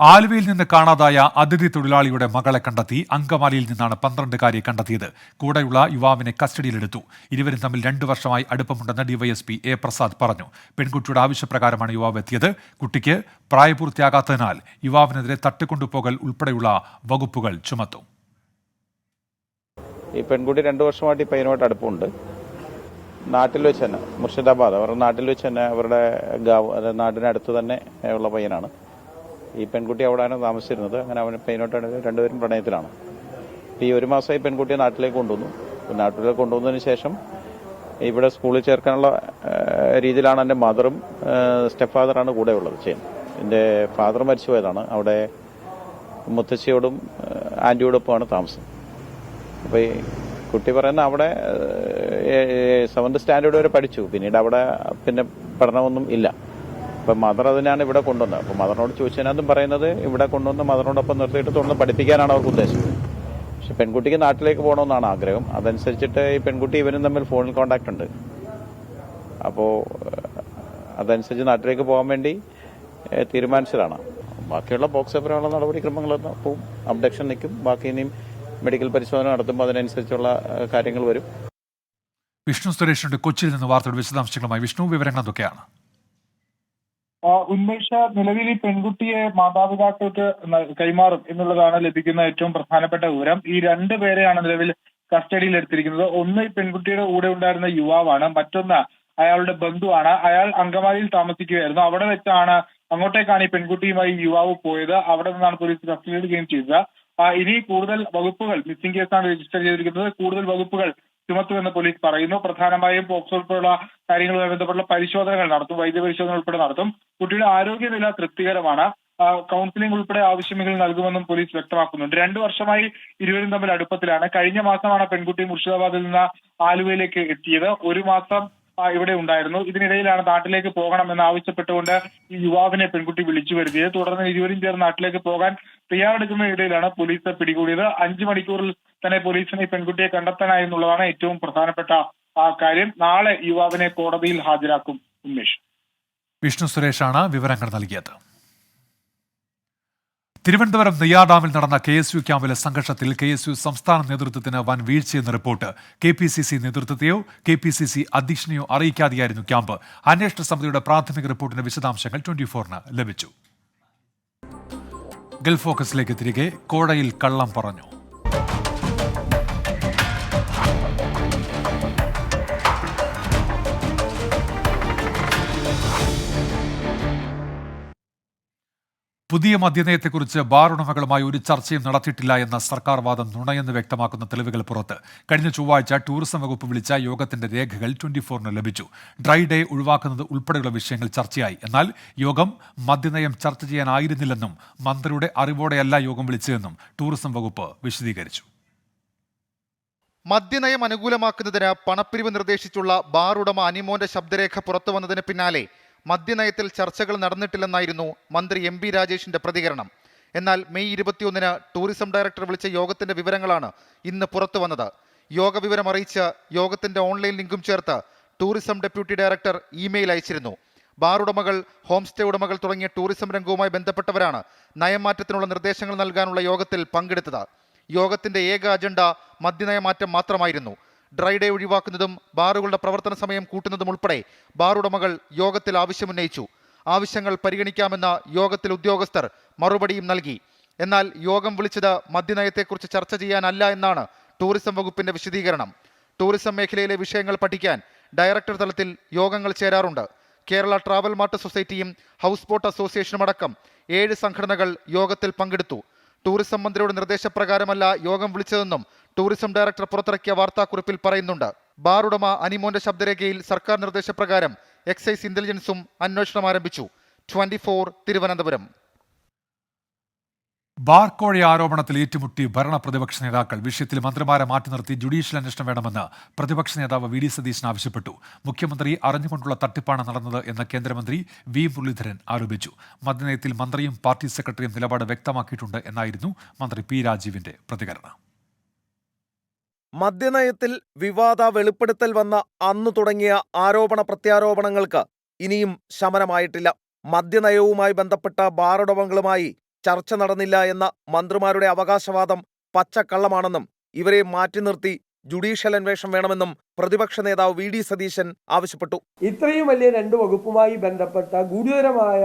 ആലുവയിൽ നിന്ന് കാണാതായ അതിഥി തൊഴിലാളിയുടെ മകളെ കണ്ടെത്തി അങ്കമാലിയിൽ നിന്നാണ് പന്ത്രണ്ടുകാരിയെ കണ്ടെത്തിയത്. കൂടെയുള്ള യുവാവിനെ കസ്റ്റഡിയിലെടുത്തു. ഇരുവരും തമ്മിൽ രണ്ടു വർഷമായി അടുപ്പമുണ്ടെന്ന് ഡിവൈഎസ്പി എ പ്രസാദ് പറഞ്ഞു. പെൺകുട്ടിയുടെ ആവശ്യപ്രകാരമാണ് യുവാവ് എത്തിയത്. കുട്ടിക്ക് പ്രായപൂർത്തിയാകാത്തതിനാൽ യുവാവിനെതിരെ തട്ടിക്കൊണ്ടുപോകൽ ഉൾപ്പെടെയുള്ള വകുപ്പുകൾ ചുമത്തും. ഈ പെൺകുട്ടി രണ്ടു വർഷമായിട്ട് ഈ പയ്യനുമായിട്ട് അടുപ്പമുണ്ട്. നാട്ടിൽ വെച്ച് തന്നെ മുർഷിദാബാദ്. അവരുടെ നാട്ടിൽ വെച്ച് തന്നെ അവരുടെ നാടിനടുത്ത് തന്നെ ഉള്ള പയ്യനാണ്. ഈ പെൺകുട്ടി അവിടെയാണ് താമസിച്ചിരുന്നത്. അങ്ങനെ അവൻ പെയിനോട്ടാണ് രണ്ടുപേരും പ്രണയത്തിലാണ്. ഈ ഒരു മാസമായി പെൺകുട്ടിയെ നാട്ടിലേക്ക് കൊണ്ടുവന്നു. നാട്ടിലേക്ക് കൊണ്ടുവന്നതിന് ശേഷം ഇവിടെ സ്കൂളിൽ ചേർക്കാനുള്ള രീതിയിലാണ് എന്റെ മദറും സ്റ്റെപ്പ് ഫാദറാണ് കൂടെ ഉള്ളത് ചെയ്യുന്നത്. എന്റെ ഫാദർ മരിച്ചു പോയതാണ് അവിടെ മുത്തശ്ശിയോടും ആന്റിയോടൊപ്പമാണ് താമസം. അപ്പോൾ ഈ കുട്ടി പറയുന്ന അവിടെ സെവൻത് സ്റ്റാൻഡേർഡ് വരെ പഠിച്ചു. പിന്നീട് അവിടെ പിന്നെ പഠനമൊന്നും ഇല്ല. അപ്പം മദർ അതിനാണ് ഇവിടെ കൊണ്ടുവന്നത്. അപ്പം മദറിനോട് ചോദിച്ചതിനകത്തും പറയുന്നത് ഇവിടെ കൊണ്ടുവന്ന് മദറിനോടൊപ്പം നിർത്തിയിട്ട് തുടർന്ന് പഠിപ്പിക്കാനാണ് അവർക്ക് ഉദ്ദേശം പക്ഷെ പെൺകുട്ടിക്ക് നാട്ടിലേക്ക് പോകണമെന്നാണ് ആഗ്രഹം. അതനുസരിച്ചിട്ട് ഈ പെൺകുട്ടി ഇവരും തമ്മിൽ ഫോണിൽ കോണ്ടാക്ട് ഉണ്ട്. അപ്പോൾ അതനുസരിച്ച് നാട്ടിലേക്ക് പോകാൻ വേണ്ടി തീരുമാനിച്ചതാണ്. ബാക്കിയുള്ള ബോക്സ് പരമുള്ള നടപടിക്രമങ്ങൾ പോവും. അബ്ഡക്ഷൻ നിൽക്കും. ബാക്കി ഇനിയും മെഡിക്കൽ പരിശോധന നടത്തുമ്പോൾ അതിനനുസരിച്ചുള്ള കാര്യങ്ങൾ വരും. വിഷ്ണു സുരേഷിന്റെ കൊച്ചിയിൽ നിന്ന് വാർത്തയുടെ വിശദാംശങ്ങളുമായി വിഷ്ണു വിവരങ്ങൾ എന്തൊക്കെയാണ്? ഉന്മേഷ നിലവിൽ ഈ പെൺകുട്ടിയെ മാതാപിതാക്കൾക്ക് കൈമാറും എന്നുള്ളതാണ് ലഭിക്കുന്ന ഏറ്റവും പ്രധാനപ്പെട്ട വിവരം. ഈ രണ്ട് പേരെയാണ് നിലവിൽ കസ്റ്റഡിയിൽ എടുത്തിരിക്കുന്നത്. ഒന്ന് ഈ പെൺകുട്ടിയുടെ കൂടെ ഉണ്ടായിരുന്ന യുവാവാണ്. മറ്റൊന്ന് അയാളുടെ ബന്ധുവാണ്. അയാൾ അങ്കമാലിയിൽ താമസിക്കുകയായിരുന്നു. അവിടെ വെച്ചാണ് അങ്ങോട്ടേക്കാണ് ഈ പെൺകുട്ടിയുമായി യുവാവ് പോയത്. അവിടെ നിന്നാണ് പോലീസ് കസ്റ്റഡി എടുക്കുകയും ചെയ്തത്. ഇനി കൂടുതൽ വകുപ്പുകൾ മിസ്സിംഗ് കേസാണ് രജിസ്റ്റർ ചെയ്തിരിക്കുന്നത്. കൂടുതൽ വകുപ്പുകൾ ചുമത്തുമെന്ന് പോലീസ് പറയുന്നു. പ്രധാനമായും പോക്സോ ഉൾപ്പെടെയുള്ള കാര്യങ്ങളുമായി ബന്ധപ്പെട്ടുള്ള പരിശോധനകൾ നടത്തും വൈദ്യപരിശോധന ഉൾപ്പെടെ നടത്തും. കുട്ടിയുടെ ആരോഗ്യനില തൃപ്തികരമാണ്. കൗൺസിലിംഗ് ഉൾപ്പെടെ ആവശ്യമെങ്കിൽ നൽകുമെന്നും പോലീസ് വ്യക്തമാക്കുന്നുണ്ട്. രണ്ടു വർഷമായി ഇരുവരും തമ്മിൽ അടുപ്പത്തിലാണ്. കഴിഞ്ഞ മാസമാണ് പെൺകുട്ടി മുർഷിദാബാദിൽ നിന്ന് ആലുവയിലേക്ക് എത്തിയത്. ഒരു മാസം ഇവിടെ ഉണ്ടായിരുന്നു. ഇതിനിടയിലാണ് നാട്ടിലേക്ക് പോകണമെന്ന് ആവശ്യപ്പെട്ടുകൊണ്ട് ഈ യുവാവിനെ പെൺകുട്ടി വിളിച്ചു വരുത്തിയത്. തുടർന്ന് ഇരുവരും ചേർന്ന് നാട്ടിലേക്ക് പോകാൻ തയ്യാറെടുക്കുന്ന ഇടയിലാണ് പോലീസ് പിടികൂടിയത്. അഞ്ചു മണിക്കൂറിൽ തന്നെ പോലീസിനെ പെൺകുട്ടിയെ കണ്ടെത്താനായെന്നുള്ളതാണ് ഏറ്റവും പ്രധാനപ്പെട്ട ആ കാര്യം. നാളെ യുവാവിനെ കോടതിയിൽ ഹാജരാക്കും ഉമ്മേഷ് വിഷ്ണു സുരേഷാണ് വിവരങ്ങൾ നൽകിയത്. തിരുവനന്തപുരം നെയ്യാർഡാമിൽ നടന്ന കെ എസ് യു ക്യാമ്പിലെ സംഘർഷത്തിൽ കെ എസ് യു സംസ്ഥാന നേതൃത്വത്തിന് വൻ വീഴ്ചയെന്ന report K P C C നേതൃത്വത്തെയോ K P C C അധ്യക്ഷനെയോ അറിയിക്കാതെയായിരുന്നു ക്യാമ്പ്. അന്വേഷണ സമിതിയുടെ പ്രാഥമിക റിപ്പോർട്ടിന്റെ വിശദാംശങ്ങൾ ട്വന്റി ഫോറിന് ലഭിച്ചു. ഗൾഫ് ഫോക്കസിലേക്ക് തിരികെ കോടയിൽ കള്ളം പറഞ്ഞു. പുതിയ മദ്യനയത്തെക്കുറിച്ച് ബാർ ഉടമകളുമായി ഒരു ചർച്ചയും നടത്തിയിട്ടില്ല എന്ന സർക്കാർ വാദം നുണയെന്ന് വ്യക്തമാക്കുന്ന തെളിവുകൾ പുറത്ത്. കഴിഞ്ഞ ചൊവ്വാഴ്ച ടൂറിസം വകുപ്പ് വിളിച്ച യോഗത്തിന്റെ രേഖകൾ ട്വന്റി ഫോറിന് ലഭിച്ചു. ഡ്രൈ ഡേ ഒഴിവാക്കുന്നത് ഉൾപ്പെടെയുള്ള വിഷയങ്ങൾ ചർച്ചയായി. എന്നാൽ യോഗം മദ്യനയം ചർച്ച ചെയ്യാനായിരുന്നില്ലെന്നും മന്ത്രിയുടെ അറിവോടെയല്ല യോഗം വിളിച്ചതെന്നും ടൂറിസം വകുപ്പ് വിശദീകരിച്ചു. മദ്യനയം അനുകൂലമാക്കുന്നതിന് പണപ്പിരിവ് നിർദ്ദേശിച്ചുള്ള ബാർ ഉടമ അനിമോന്റെ ശബ്ദരേഖ പുറത്തു വന്നതിന് പിന്നാലെ മദ്യനയത്തിൽ ചർച്ചകൾ നടന്നിട്ടില്ലെന്നായിരുന്നു മന്ത്രി എം ബി രാജേഷിന്റെ പ്രതികരണം. എന്നാൽ മെയ് ഇരുപത്തിയൊന്നിന് ടൂറിസം ഡയറക്ടർ വിളിച്ച യോഗത്തിന്റെ വിവരങ്ങളാണ് ഇന്ന് പുറത്തു വന്നത്. യോഗ വിവരം അറിയിച്ച് യോഗത്തിന്റെ ഓൺലൈൻ ലിങ്കും ചേർത്ത് ടൂറിസം ഡെപ്യൂട്ടി ഡയറക്ടർ ഇമെയിൽ അയച്ചിരുന്നു. ബാർ ഉടമകൾ ഹോം സ്റ്റേ ഉടമകൾ തുടങ്ങിയ ടൂറിസം രംഗവുമായി ബന്ധപ്പെട്ടവരാണ് നയമാറ്റത്തിനുള്ള നിർദ്ദേശങ്ങൾ നൽകാനുള്ള യോഗത്തിൽ പങ്കെടുത്തത്. യോഗത്തിന്റെ ഏക അജണ്ട മദ്യനയമാറ്റം മാത്രമായിരുന്നു. ഡ്രൈ ഡേ ഒഴിവാക്കുന്നതും ബാറുകളുടെ പ്രവർത്തന സമയം കൂട്ടുന്നതും ഉൾപ്പെടെ ബാറുടമകൾ യോഗത്തിൽ ആവശ്യമുന്നയിച്ചു. ആവശ്യങ്ങൾ പരിഗണിക്കാമെന്ന യോഗത്തിൽ ഉദ്യോഗസ്ഥർ മറുപടിയും നൽകി. എന്നാൽ യോഗം വിളിച്ചത് മദ്യനയത്തെക്കുറിച്ച് ചർച്ച ചെയ്യാനല്ല എന്നാണ് ടൂറിസം വകുപ്പിന്റെ വിശദീകരണം. ടൂറിസം മേഖലയിലെ വിഷയങ്ങൾ പഠിക്കാൻ ഡയറക്ടർ തലത്തിൽ യോഗങ്ങൾ ചേരാറുണ്ട്. കേരള ട്രാവൽ മാർട്ട് സൊസൈറ്റിയും ഹൗസ് ബോട്ട് അസോസിയേഷനും അടക്കം ഏഴ് സംഘടനകൾ യോഗത്തിൽ പങ്കെടുത്തു. ടൂറിസം മന്ത്രിയുടെ നിർദ്ദേശപ്രകാരമല്ല യോഗം വിളിച്ചതെന്നും ടൂറിസം ഡയറക്ടർ പുറത്തിറക്കിയ വാർത്താക്കുറിപ്പിൽ പറയുന്നുണ്ട്. ബാർ ഉടമ അനിമോന്റെ ശബ്ദരേഖയിൽ സർക്കാർ നിർദ്ദേശപ്രകാരം എക്സൈസ് ഇന്റലിജൻസും അന്വേഷണം ആരംഭിച്ചു. Twenty four Thiruvananthapuram. ബാർകോഴി ആരോപണത്തിൽ ഏറ്റുമുട്ടി ഭരണ പ്രതിപക്ഷ നേതാക്കൾ വിഷയത്തിൽ മന്ത്രിമാരെ മാറ്റി നിർത്തി ജുഡീഷ്യൽ അന്വേഷണം വേണമെന്ന് പ്രതിപക്ഷ നേതാവ് വി ഡി സതീശൻ ആവശ്യപ്പെട്ടു. മുഖ്യമന്ത്രി അറിഞ്ഞുകൊണ്ടുള്ള തട്ടിപ്പാണ് നടന്നത് എന്ന് കേന്ദ്രമന്ത്രി വി മുരളീധരൻ ആരോപിച്ചു. മദ്യനയത്തിൽ മന്ത്രിയും പാർട്ടി സെക്രട്ടറിയും നിലപാട് വ്യക്തമാക്കിയിട്ടുണ്ട് എന്നായിരുന്നു മന്ത്രി പി രാജീവിന്റെ പ്രതികരണം. മദ്യനയത്തിൽ വിവാദ വെളിപ്പെടുത്തൽ വന്ന അന്നു തുടങ്ങിയ ആരോപണ പ്രത്യാരോപണങ്ങൾക്ക് ഇനിയും ശമനമായിട്ടില്ല. മദ്യനയവുമായി ബന്ധപ്പെട്ട ബാറുടമകളുമായി ചർച്ച നടന്നില്ല എന്ന മന്ത്രിമാരുടെ അവകാശവാദം പച്ചക്കള്ളമാണെന്നും ഇവരെ മാറ്റി നിർത്തി ജുഡീഷ്യൽ അന്വേഷണം വേണമെന്നും പ്രതിപക്ഷ നേതാവ് വി. ഡി. സതീശൻ ആവശ്യപ്പെട്ടു. ഇത്രയും വലിയ രണ്ട് വകുപ്പുമായി ബന്ധപ്പെട്ട ഗുരുതരമായ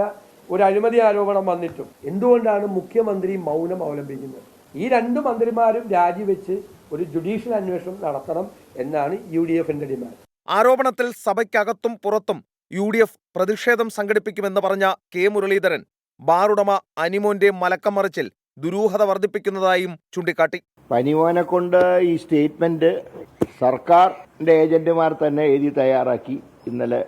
ഒരു അഴിമതി ആരോപണം വന്നിട്ടും എന്തുകൊണ്ടാണ് മുഖ്യമന്ത്രി മൗനം അവലംബിക്കുന്നത്? ഈ രണ്ട് മന്ത്രിമാരും രാജിവെച്ച് ഒരു ജുഡീഷ്യൽ അന്വേഷണം നടത്തണം എന്നാണ് യു ഡി എഫിന്റെ ഡിമാൻഡ്. ആരോപണത്തിൽ സഭയ്ക്കകത്തും പുറത്തും യു ഡി എഫ് പ്രതിഷേധം സംഘടിപ്പിക്കുമെന്ന് പറഞ്ഞ കെ മുരളീധരൻ ബാറുടമ അനിമോന്റെ മലക്കം മറിച്ചിൽ ദുരൂഹത വർദ്ധിപ്പിക്കുന്നതായും ചൂണ്ടിക്കാട്ടി. പനിമോനെ കൊണ്ട് ഈ സ്റ്റേറ്റ്മെന്റ് സർക്കാരിന്റെ ഏജന്റുമാർ തന്നെ എഴുതി തയ്യാറാക്കി ഇന്നലെ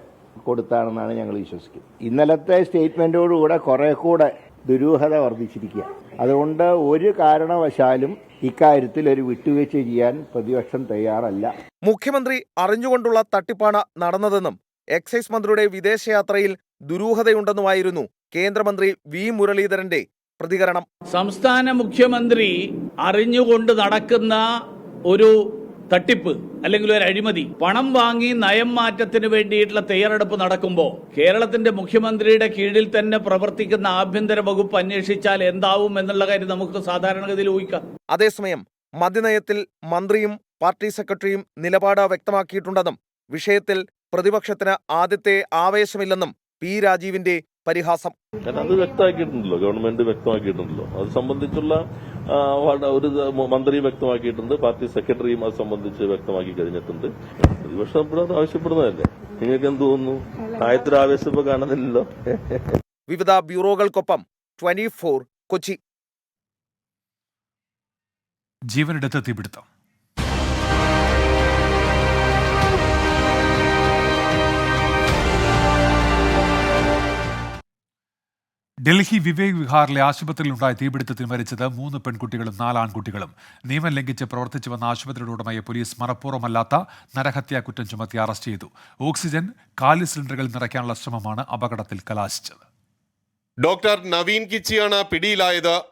കൊടുത്താണെന്നാണ് ഞങ്ങൾ വിശ്വസിക്കുന്നത്. ഇന്നലത്തെ സ്റ്റേറ്റ്മെന്റോടുകൂടെ കുറെ കൂടെ ദുരൂഹത വർദ്ധിച്ചിരിക്കുക. അതുകൊണ്ട് ഒരു കാരണവശാലും ഇക്കാര്യത്തിൽ ഒരു വിട്ടുവീഴ്ച ചെയ്യാൻ പ്രതിപക്ഷം തയ്യാറല്ല. മുഖ്യമന്ത്രി അറിഞ്ഞുകൊണ്ടുള്ള തട്ടിപ്പാണ് നടന്നതെന്നും എക്സൈസ് മന്ത്രിയുടെ വിദേശയാത്രയിൽ ദുരൂഹതയുണ്ടെന്നുമായിരുന്നു കേന്ദ്രമന്ത്രി വി മുരളീധരന്റെ പ്രതികരണം. സംസ്ഥാന മുഖ്യമന്ത്രി അറിഞ്ഞുകൊണ്ട് നടക്കുന്ന ഒരു തട്ടിപ്പ് അല്ലെങ്കിൽ ഒരു അഴിമതി. പണം വാങ്ങി നയം മാറ്റത്തിന് വേണ്ടിയിട്ടുള്ള തയ്യാറെടുപ്പ് നടക്കുമ്പോൾ കേരളത്തിന്റെ മുഖ്യമന്ത്രിയുടെ കീഴിൽ തന്നെ പ്രവർത്തിക്കുന്ന ആഭ്യന്തര വകുപ്പ് അന്വേഷിച്ചാൽ എന്താവും എന്നുള്ള കാര്യം നമുക്ക് സാധാരണഗതിയിൽ ഊഹിക്കാം. അതേസമയം മദ്യനയത്തിൽ മന്ത്രിയും പാർട്ടി സെക്രട്ടറിയും നിലപാട് വ്യക്തമാക്കിയിട്ടുണ്ടെന്നും വിഷയത്തിൽ പ്രതിപക്ഷത്തിന് ആദ്യത്തെ ആവേശമില്ലെന്നും പി രാജീവിന്റെ പരിഹാസം. അത് വ്യക്തമാക്കിയിട്ടുണ്ടല്ലോ. ഗവൺമെന്റ് വ്യക്തമാക്കിയിട്ടുണ്ടല്ലോ. അത് സംബന്ധിച്ചുള്ള ഒരു മന്ത്രി വ്യക്തമാക്കിയിട്ടുണ്ട് പാർട്ടി സെക്രട്ടറിയും അത് സംബന്ധിച്ച് വ്യക്തമാക്കി കഴിഞ്ഞിട്ടുണ്ട്. പ്രതിപക്ഷം എപ്പോഴും ആവശ്യപ്പെടുന്നതല്ലേ? നിങ്ങൾക്ക് എന്ത് തോന്നുന്നു? ആയത്തൊരു ആവേശം ഇപ്പൊ കാണുന്നില്ലല്ലോ. വിവിധ ബ്യൂറോകൾക്കൊപ്പം ട്വന്റി ഫോർ കൊച്ചി. ജീവനെടുത്ത് തീപിടുത്തം. ഡൽഹി വിവേക് വിഹാറിലെ ആശുപത്രിയിലുണ്ടായ തീപിടുത്തത്തിൽ മരിച്ചത് മൂന്ന് പെൺകുട്ടികളും നാല് ആൺകുട്ടികളും. നിയമം ലംഘിച്ച് പ്രവർത്തിച്ചു വന്ന ആശുപത്രിയുടെ ഉടമയെ പോലീസ് മനഃപൂർവമല്ലാത്ത നരഹത്യാ കുറ്റം ചുമത്തി അറസ്റ്റ് ചെയ്തു. ഓക്സിജൻ കാലി സിലിണ്ടറുകൾ നിറയ്ക്കാനുള്ള ശ്രമമാണ് അപകടത്തിൽ കലാശിച്ചത്. ഡോക്ടർ നവീൻ കിച്ചിയാണ് പിടിയിലായത്.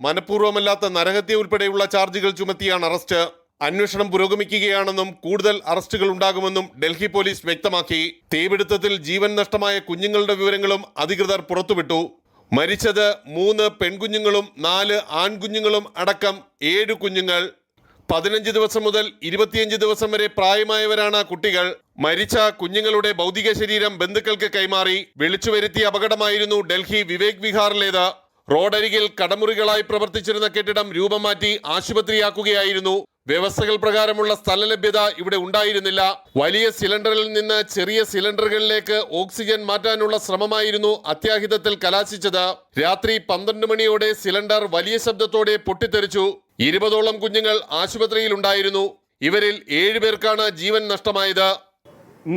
മനഃപൂർവമല്ലാത്ത നരഹത്യ ഉൾപ്പെടെയുള്ള ചാർജുകൾ ചുമത്തിയാണ് അറസ്റ്റ്. അന്വേഷണം പുരോഗമിക്കുകയാണെന്നും കൂടുതൽ അറസ്റ്റുകൾ ഉണ്ടാകുമെന്നും ഡൽഹി പോലീസ് വ്യക്തമാക്കി. തീപിടുത്തത്തിൽ ജീവൻ നഷ്ടമായ കുഞ്ഞുങ്ങളുടെ വിവരങ്ങളും അധികൃതർ പുറത്തുവിട്ടു. മരിച്ചത് മൂന്ന് പെൺകുഞ്ഞുങ്ങളും നാല് ആൺകുഞ്ഞുങ്ങളും അടക്കം ഏഴ് കുഞ്ഞുങ്ങൾ. പതിനഞ്ച് ദിവസം മുതൽ ഇരുപത്തിയഞ്ച് ദിവസം വരെ പ്രായമായവരാണ് കുട്ടികൾ. മരിച്ച കുഞ്ഞുങ്ങളുടെ ഭൗതിക ശരീരം ബന്ധുക്കൾക്ക് കൈമാറി വിളിച്ചു വരുത്തിയ അപകടമായിരുന്നു ഡൽഹി വിവേക് വിഹാറിലേത്. റോഡരികിൽ കടമുറികളായി പ്രവർത്തിച്ചിരുന്ന കെട്ടിടം രൂപം മാറ്റി ആശുപത്രിയാക്കുകയായിരുന്നു. വ്യവസ്ഥകൾ പ്രകാരമുള്ള സ്ഥല ലഭ്യത ഇവിടെ ഉണ്ടായിരുന്നില്ല. വലിയ സിലിണ്ടറിൽ നിന്ന് ചെറിയ സിലിണ്ടറുകളിലേക്ക് ഓക്സിജൻ മാറ്റാനുള്ള ശ്രമമായിരുന്നു അത്യാഹിതത്തിൽ കലാശിച്ചത്. രാത്രി പന്ത്രണ്ട് മണിയോടെ സിലിണ്ടർ വലിയ ശബ്ദത്തോടെ പൊട്ടിത്തെറിച്ചു. ഇരുപതോളം കുഞ്ഞുങ്ങൾ ആശുപത്രിയിൽ ഉണ്ടായിരുന്നു. ഇവരിൽ ഏഴുപേർക്കാണ് ജീവൻ നഷ്ടമായത്.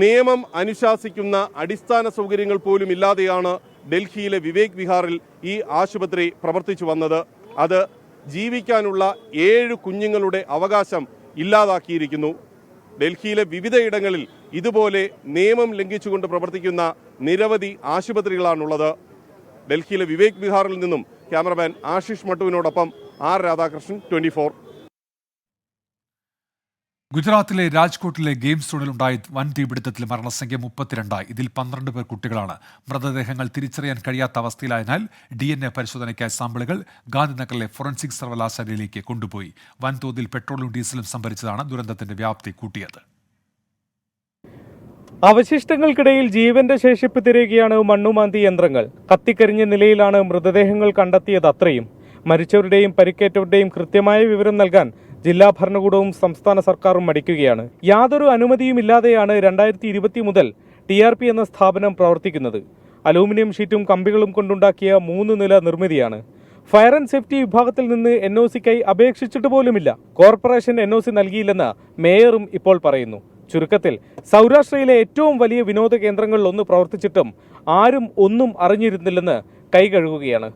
നിയമം അനുശാസിക്കുന്ന അടിസ്ഥാന സൗകര്യങ്ങൾ പോലും ഇല്ലാതെയാണ് ഡൽഹിയിലെ വിവേക് വിഹാറിൽ ഈ ആശുപത്രി പ്രവർത്തിച്ചു വന്നത്. അത് ജീവിക്കാനുള്ള ഏഴ് കുഞ്ഞുങ്ങളുടെ അവകാശം ഇല്ലാതാക്കിയിരിക്കുന്നു. ഡൽഹിയിലെ വിവിധയിടങ്ങളിൽ ഇതുപോലെ നിയമം ലംഘിച്ചുകൊണ്ട് പ്രവർത്തിക്കുന്ന നിരവധി ആശുപത്രികളാണുള്ളത്. ഡൽഹിയിലെ വിവേക് വിഹാറിൽ നിന്നും ക്യാമറമാൻ ആശിഷ് മട്ടുവിനോടൊപ്പം ആർ രാധാകൃഷ്ണൻ ട്വന്റി ഗുജറാത്തിലെ രാജ്കോട്ടിലെ ഗെയിംസ് സോണിലുണ്ടായ വൻ തീപിടുത്തത്തിൽ മരണസംഖ്യ മുപ്പത്തിരണ്ടായി. ഇതിൽ പന്ത്രണ്ട് പേർ കുട്ടികളാണ്. മൃതദേഹങ്ങൾ തിരിച്ചറിയാൻ കഴിയാത്ത അവസ്ഥയിലായതിനാൽ ഡി എൻ എ പരിശോധനയ്ക്കായി സാമ്പിളുകൾ ഗാന്ധിനഗറിലെ ഫോറൻസിക് സർവകലാശാലയിലേക്ക് കൊണ്ടുപോയി. വൻതോതിൽ പെട്രോളും ഡീസലും സംഭരിച്ചതാണ് ദുരന്തത്തിന്റെ വ്യാപ്തി കൂട്ടിയത്. അവശിഷ്ടങ്ങൾക്കിടയിൽ ജീവന്റെ ശേഷിപ്പ് തിരയുകയാണ് മണ്ണുമാന്തി യന്ത്രങ്ങൾ. കത്തിക്കരിഞ്ഞ നിലയിലാണ് മൃതദേഹങ്ങൾ കണ്ടെത്തിയത് അത്രയും. മരിച്ചവരുടെയും പരിക്കേറ്റവരുടെയും കൃത്യമായ വിവരം നൽകാൻ ജില്ലാ ഭരണകൂടവും സംസ്ഥാന സർക്കാരും മടിക്കുകയാണ്. യാതൊരു അനുമതിയുമില്ലാതെയാണ് രണ്ടായിരത്തി ഇരുപത്തി മുതൽ ടി ആർ പി എന്ന സ്ഥാപനം പ്രവർത്തിക്കുന്നത്. അലൂമിനിയം ഷീറ്റും കമ്പികളും കൊണ്ടുണ്ടാക്കിയ മൂന്ന് നില നിർമ്മിതിയാണ്. ഫയർ ആൻഡ് സേഫ്റ്റി വിഭാഗത്തിൽ നിന്ന് എൻ ഒ സിക്കായി അപേക്ഷിച്ചിട്ട് പോലുമില്ല. കോർപ്പറേഷൻ എൻ ഒ സി നൽകിയില്ലെന്ന് മേയറും ഇപ്പോൾ പറയുന്നു. ചുരുക്കത്തിൽ സൗരാഷ്ട്രയിലെ ഏറ്റവും വലിയ വിനോദ കേന്ദ്രങ്ങളിൽ ഒന്ന് പ്രവർത്തിച്ചിട്ടും ആരും ഒന്നും അറിഞ്ഞിരുന്നില്ലെന്ന് കൈകഴുകുകയാണ്.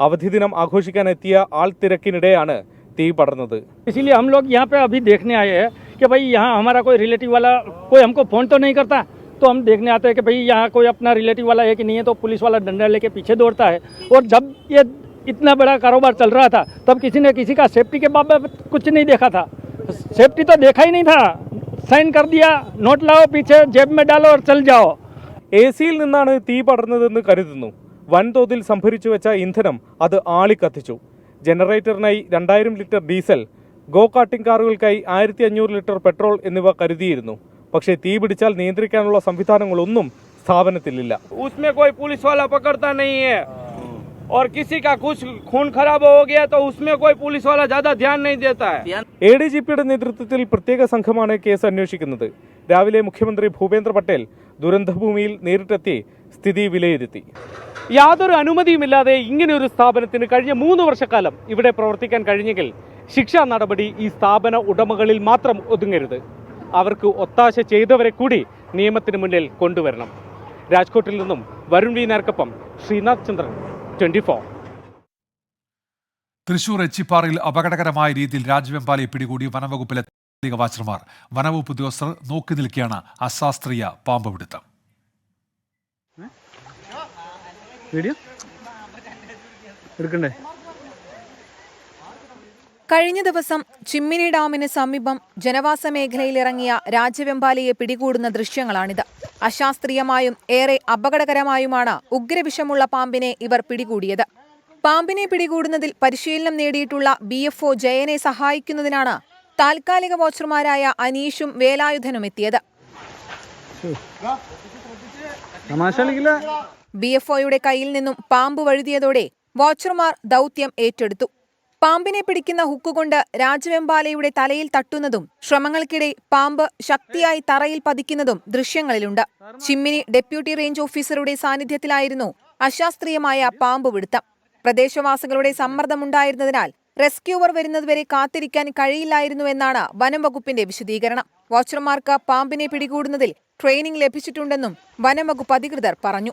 അവധി ദിനം ആഘോഷിക്കാനെത്തിയ ആൾത്തിരക്കിനിടെയാണ് തീ പടർന്നത് इसीलिए हम लोग यहाँ पे अभी देखने आए हैं कि भाई यहाँ हमारा कोई रिलेटिव वाला कोई हमको फ़ोन तो नहीं करता तो हम देखने आते हैं कि भाई यहाँ कोई अपना रिलेटिव वाला है कि नहीं है तो पुलिस वाला डंडा लेके पीछे दौड़ता है और जब ये इतना बड़ा कारोबार चल रहा था तब किसी ने किसी का सेफ्टी के बाबत कुछ नहीं देखा था सेफ्टी तो देखा ही नहीं था साइन कर दिया नोट लाओ पीछे जेब में डालो और चल जाओ എ സിയിൽ നിന്നാണ് തീ പടർന്നതെന്ന് കരുതുന്നു വൻതോതിൽ സംഭരിച്ചു വെച്ച ഇന്ധനം അത് ആളിക്കത്തിച്ചു ജനറേറ്ററിനായി രണ്ടായിരം ലിറ്റർ ഡീസൽ ഗോ കാട്ടിംഗ് കാറുകൾക്കായി ആയിരത്തി അഞ്ഞൂറ് ലിറ്റർ പെട്രോൾ എന്നിവ കരുതിയിരുന്നു പക്ഷേ തീ പിടിച്ചാൽ നിയന്ത്രിക്കാനുള്ള സംവിധാനങ്ങളൊന്നും സ്ഥാപനത്തിലില്ല उसमें कोई पुलिस वाला पकड़ता नहीं है और किसी का कुछ खून खराब हो गया तो उसमें कोई पुलिस वाला ज्यादा ध्यान नहीं देता है എ ഡി ജി പിയുടെ നേതൃത്വത്തിൽ പ്രത്യേക സംഘമാണ് കേസ് അന്വേഷിക്കുന്നത് രാവിലെ മുഖ്യമന്ത്രി ഭൂപേന്ദ്ര പട്ടേൽ ദുരന്തഭൂമിയിൽ നേരിട്ടെത്തി സ്ഥിതി വിലയിരുത്തി. യാതൊരു അനുമതിയുമില്ലാതെ ഇങ്ങനെ ഒരു സ്ഥാപനത്തിന് കഴിഞ്ഞ മൂന്ന് വർഷക്കാലം ഇവിടെ പ്രവർത്തിക്കാൻ കഴിഞ്ഞെങ്കിൽ ശിക്ഷാ നടപടി ഈ സ്ഥാപന ഉടമകളിൽ മാത്രം ഒതുങ്ങരുത്. അവർക്ക് ഒത്താശ ചെയ്തവരെ കൂടി നിയമത്തിന് മുന്നിൽ കൊണ്ടുവരണം. രാജ്കോട്ടിൽ നിന്നും വരുൺ വി നാർക്കൊപ്പം ശ്രീനാഥ് ചന്ദ്രൻ ട്വന്റി ഫോർ. തൃശൂർ എച്ചിപ്പാറയിൽ അപകടകരമായ രീതിയിൽ രാജവെമ്പാലയെ പിടികൂടി വനംവകുപ്പിലെ വാച്ചർമാർ വനവകുപ്പ് ഉദ്യോഗസ്ഥർ നോക്കി നിൽക്കുകയാണ് അശാസ്ത്രീയ പാമ്പ് പിടുത്തം. വീഡിയോ? എടുക്കണ്ടേ? കഴിഞ്ഞ ദിവസം ചിമ്മിനി ഡാമിന് സമീപം ജനവാസ മേഖലയിലിറങ്ങിയ രാജവെമ്പാലയെ പിടികൂടുന്ന ദൃശ്യങ്ങളാണിത്. അശാസ്ത്രീയമായും ഏറെ അപകടകരമായുമാണ് ഉഗ്രവിഷമുള്ള പാമ്പിനെ ഇവർ പിടികൂടിയത്. പാമ്പിനെ പിടികൂടുന്നതിൽ പരിശീലനം നേടിയിട്ടുള്ള ബി എഫ് ഒ ജയനെ സഹായിക്കുന്നതിനാണ് താൽക്കാലിക വാച്ചർമാരായ അനീഷും വേലായുധനും എത്തിയത് ബി എഫ് ഒയുടെ കയ്യിൽ നിന്നും പാമ്പ് വഴുതിയതോടെ വാച്ചർമാർ ദൗത്യം ഏറ്റെടുത്തു. പാമ്പിനെ പിടിക്കുന്ന ഹുക്കുകൊണ്ട് രാജവെമ്പാലയുടെ തലയിൽ തട്ടുന്നതും ശ്രമങ്ങൾക്കിടെ പാമ്പ് ശക്തിയായി തറയിൽ പതിക്കുന്നതും ദൃശ്യങ്ങളിലുണ്ട്. ചിമ്മിനി ഡെപ്യൂട്ടി റേഞ്ച് ഓഫീസറുടെ സാന്നിധ്യത്തിലായിരുന്നു അശാസ്ത്രീയമായ പാമ്പ് പിടുത്തം. പ്രദേശവാസികളുടെ സമ്മർദ്ദമുണ്ടായിരുന്നതിനാൽ റെസ്ക്യൂവർ വരുന്നതുവരെ കാത്തിരിക്കാൻ കഴിയില്ലായിരുന്നുവെന്നാണ് വനം വകുപ്പിന്റെ വിശദീകരണം. വാച്ചർമാർക്ക് പാമ്പിനെ പിടികൂടുന്നതിൽ ട്രെയിനിംഗ് ലഭിച്ചിട്ടുണ്ടെന്നും വനം വകുപ്പ് അധികൃതർ പറഞ്ഞു.